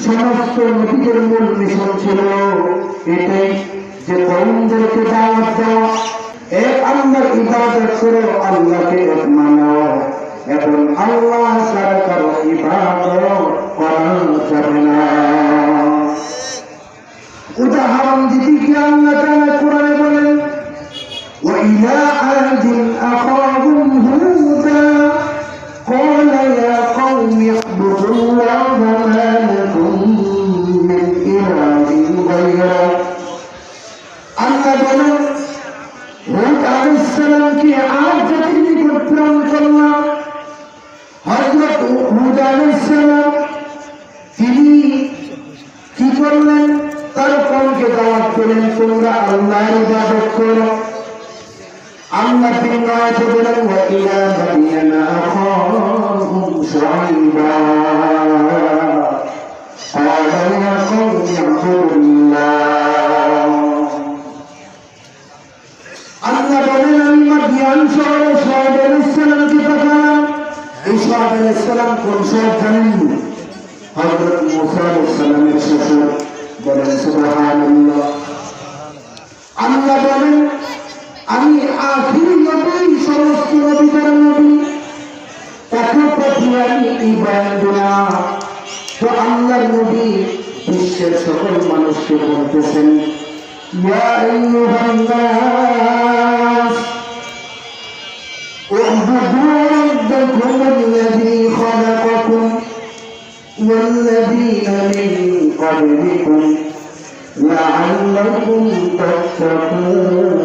সমস্ত নবীদের মূল মিশন ছিল এটাই যে কৌমদেরকে দাওয়াত দেওয়া। এক আল্লাহর ইবাদত করো আল্লাহকে এক মানো। এবং আল্লাহ কারও ইবাদত করা যাবে না। আল্লাহ বলেন হুদ আলাইহিস সালামকে আজ জাতির নিকট প্রেরণ করলাম হযরত হুদ আলাইহিস সালাম তিনি কি করলেন তার কমকে দাওয়াত করলেন তোমরা আল্লাহর ইবাদত করো আল্লাহ তিনি আয়াতে বলেন ওয়া ইলা মাদিয়ানা আখাহুম শুআইবা قال يا قوم اعبدوا الله আমি মাদিয়ান শহরে সোহাব পাঠালাম? এই সোহাব তো আল্লাহর নবী বিশ্বের সকল মানুষকে বলতেছেন يا أيها الناس اعبدوا ربكم الذي خلقكم والذين من قبلكم لعلكم تتقون.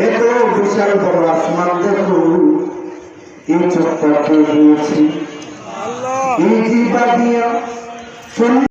এত বিশাল বড় আসমান দেখো? এই চোখটাকে দিয়েছি? এই জিবা দিয়া